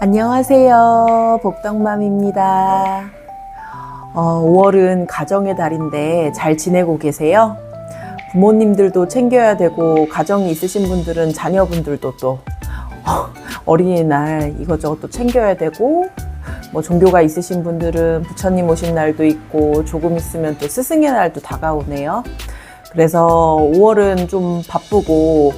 안녕하세요. 복덕맘입니다. 어, 5월은 가정의 달인데 잘 지내고 계세요? 부모님들도 챙겨야 되고 가정이 있으신 분들은 자녀분들도 또 어, 어린이날 이것저것 또 챙겨야 되고 뭐 종교가 있으신 분들은 부처님 오신 날도 있고 조금 있으면 또 스승의 날도 다가오네요. 그래서 5월은 좀 바쁘고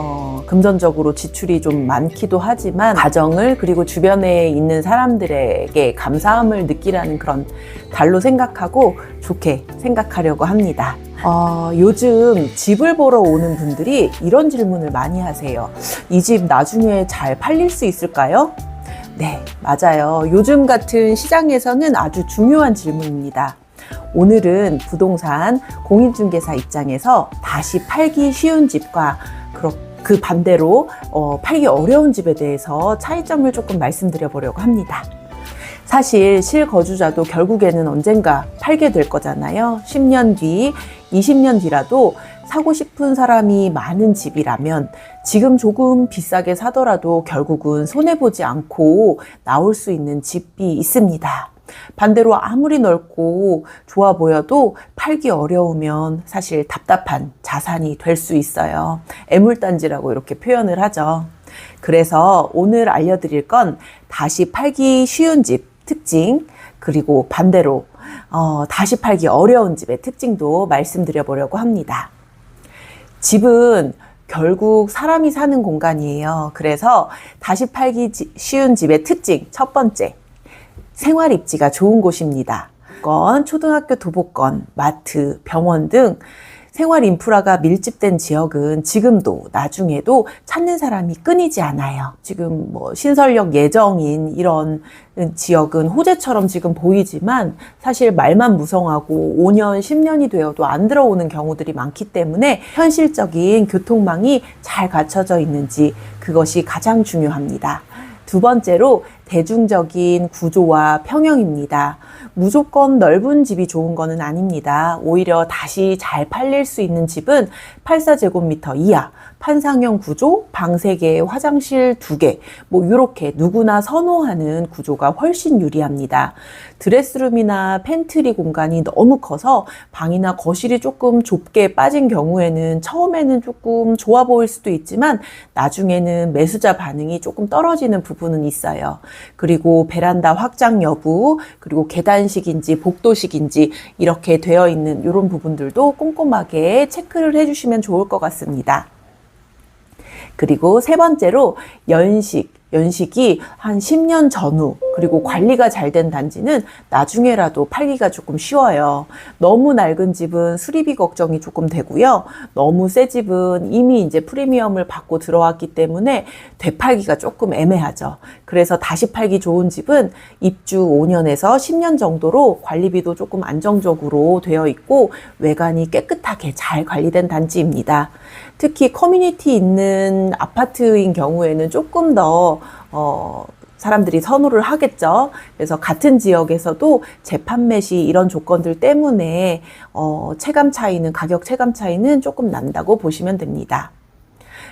어, 금전적으로 지출이 좀 많기도 하지만 가정을 그리고 주변에 있는 사람들에게 감사함을 느끼라는 그런 달로 생각하고 좋게 생각하려고 합니다. 어, 요즘 집을 보러 오는 분들이 이런 질문을 많이 하세요. 이 집 나중에 잘 팔릴 수 있을까요? 네, 맞아요. 요즘 같은 시장에서는 아주 중요한 질문입니다. 오늘은 부동산 공인중개사 입장에서 다시 팔기 쉬운 집과 그 반대로 어, 팔기 어려운 집에 대해서 차이점을 조금 말씀드려 보려고 합니다. 사실 실거주자도 결국에는 언젠가 팔게 될 거잖아요. 10년 뒤, 20년 뒤라도 사고 싶은 사람이 많은 집이라면 지금 조금 비싸게 사더라도 결국은 손해보지 않고 나올 수 있는 집이 있습니다. 반대로 아무리 넓고 좋아 보여도 팔기 어려우면 사실 답답한 자산이 될 수 있어요. 애물단지라고 이렇게 표현을 하죠. 그래서 오늘 알려드릴 건 다시 팔기 쉬운 집 특징, 그리고 반대로 어, 다시 팔기 어려운 집의 특징도 말씀드려 보려고 합니다. 집은 결국 사람이 사는 공간이에요. 그래서 다시 팔기 지- 쉬운 집의 특징 첫 번째 생활 입지가 좋은 곳입니다. 건 초등학교 도보권, 마트, 병원 등 생활 인프라가 밀집된 지역은 지금도 나중에도 찾는 사람이 끊이지 않아요. 지금 뭐 신설역 예정인 이런 지역은 호재처럼 지금 보이지만 사실 말만 무성하고 5년, 10년이 되어도 안 들어오는 경우들이 많기 때문에 현실적인 교통망이 잘 갖춰져 있는지 그것이 가장 중요합니다. 두 번째로 대중적인 구조와 평형입니다. 무조건 넓은 집이 좋은 거는 아닙니다. 오히려 다시 잘 팔릴 수 있는 집은 84제곱미터 이하, 판상형 구조, 방 3개, 화장실 2개, 뭐 이렇게 누구나 선호하는 구조가 훨씬 유리합니다. 드레스룸이나 팬트리 공간이 너무 커서 방이나 거실이 조금 좁게 빠진 경우에는 처음에는 조금 좋아 보일 수도 있지만 나중에는 매수자 반응이 조금 떨어지는 부분은 있어요. 그리고 베란다 확장 여부, 그리고 계단식인지 복도식인지 이렇게 되어 있는 이런 부분들도 꼼꼼하게 체크를 해주시면 좋을 것 같습니다. 그리고 세 번째로 연식. 연식이 한 10년 전후, 그리고 관리가 잘 된 단지는 나중에라도 팔기가 조금 쉬워요. 너무 낡은 집은 수리비 걱정이 조금 되고요. 너무 새 집은 이미 이제 프리미엄을 받고 들어왔기 때문에 되팔기가 조금 애매하죠. 그래서 다시 팔기 좋은 집은 입주 5년에서 10년 정도로 관리비도 조금 안정적으로 되어 있고 외관이 깨끗하게 잘 관리된 단지입니다. 특히 커뮤니티 있는 아파트인 경우에는 조금 더, 어, 사람들이 선호를 하겠죠. 그래서 같은 지역에서도 재판매 시 이런 조건들 때문에, 어, 체감 차이는, 가격 체감 차이는 조금 난다고 보시면 됩니다.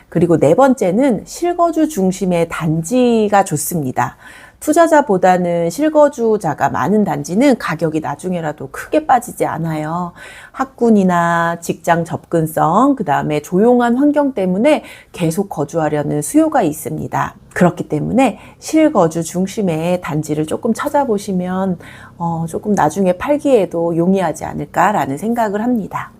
그리고 네 번째는 실거주 중심의 단지가 좋습니다. 투자자보다는 실거주자가 많은 단지는 가격이 나중에라도 크게 빠지지 않아요. 학군이나 직장 접근성, 그 다음에 조용한 환경 때문에 계속 거주하려는 수요가 있습니다. 그렇기 때문에 실거주 중심의 단지를 조금 찾아보시면 어, 조금 나중에 팔기에도 용이하지 않을까라는 생각을 합니다.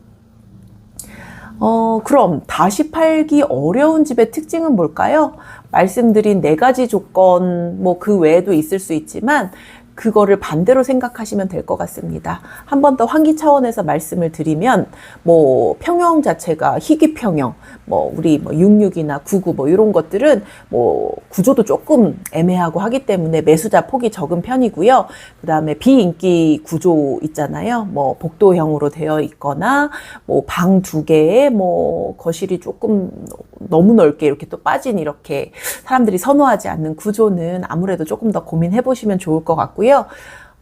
어, 그럼 다시 팔기 어려운 집의 특징은 뭘까요? 말씀드린 네 가지 조건, 뭐 그 외에도 있을 수 있지만, 그거를 반대로 생각하시면 될 것 같습니다. 한 번 더 환기 차원에서 말씀을 드리면, 뭐, 평형 자체가 희귀 평형, 뭐, 우리 뭐 66이나 99 뭐 이런 것들은 뭐, 구조도 조금 애매하고 하기 때문에 매수자 폭이 적은 편이고요. 그 다음에 비인기 구조 있잖아요. 뭐, 복도형으로 되어 있거나, 뭐, 방 두 개에 뭐, 거실이 조금 너무 넓게 이렇게 또 빠진 이렇게 사람들이 선호하지 않는 구조는 아무래도 조금 더 고민해 보시면 좋을 것 같고요.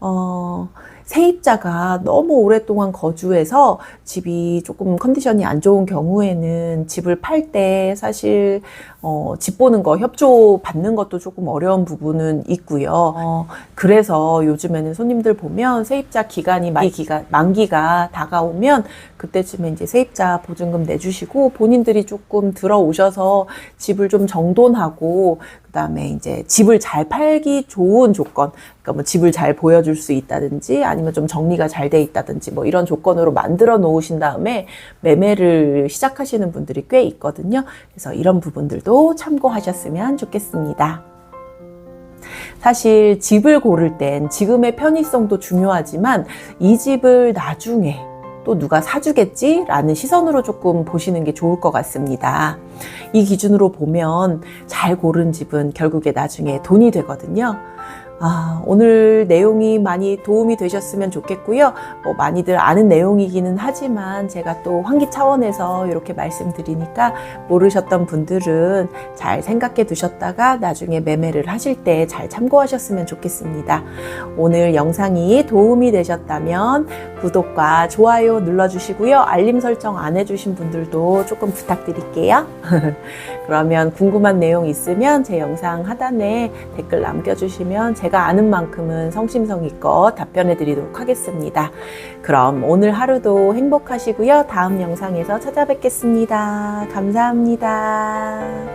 어, 세입자가 너무 오랫동안 거주해서 집이 조금 컨디션이 안 좋은 경우에는 집을 팔 때 사실 어, 집 보는 거 협조 받는 것도 조금 어려운 부분은 있고요. 어, 그래서 요즘에는 손님들 보면 세입자 기간이 만기 기간 만기가 다가오면 그때쯤에 이제 세입자 보증금 내주시고 본인들이 조금 들어오셔서 집을 좀 정돈하고 그다음에 이제 집을 잘 팔기 좋은 조건, 그러니까 뭐 집을 잘 보여줄 수 있다든지 아니면 좀 정리가 잘 돼 있다든지 뭐 이런 조건으로 만들어 놓으신 다음에 매매를 시작하시는 분들이 꽤 있거든요. 그래서 이런 부분들도 참고하셨으면 좋겠습니다. 사실 집을 고를 땐 지금의 편의성도 중요하지만 이 집을 나중에 또 누가 사주겠지? 라는 시선으로 조금 보시는 게 좋을 것 같습니다. 이 기준으로 보면 잘 고른 집은 결국에 나중에 돈이 되거든요. 아, 오늘 내용이 많이 도움이 되셨으면 좋겠고요. 뭐 많이들 아는 내용이기는 하지만 제가 또 환기 차원에서 이렇게 말씀드리니까 모르셨던 분들은 잘 생각해 두셨다가 나중에 매매를 하실 때 잘 참고하셨으면 좋겠습니다. 오늘 영상이 도움이 되셨다면 구독과 좋아요 눌러주시고요. 알림 설정 안 해주신 분들도 조금 부탁드릴게요. 그러면 궁금한 내용 있으면 제 영상 하단에 댓글 남겨주시면 제가 아는 만큼은 성심성의껏 답변해 드리도록 하겠습니다. 그럼 오늘 하루도 행복하시고요. 다음 영상에서 찾아뵙겠습니다. 감사합니다.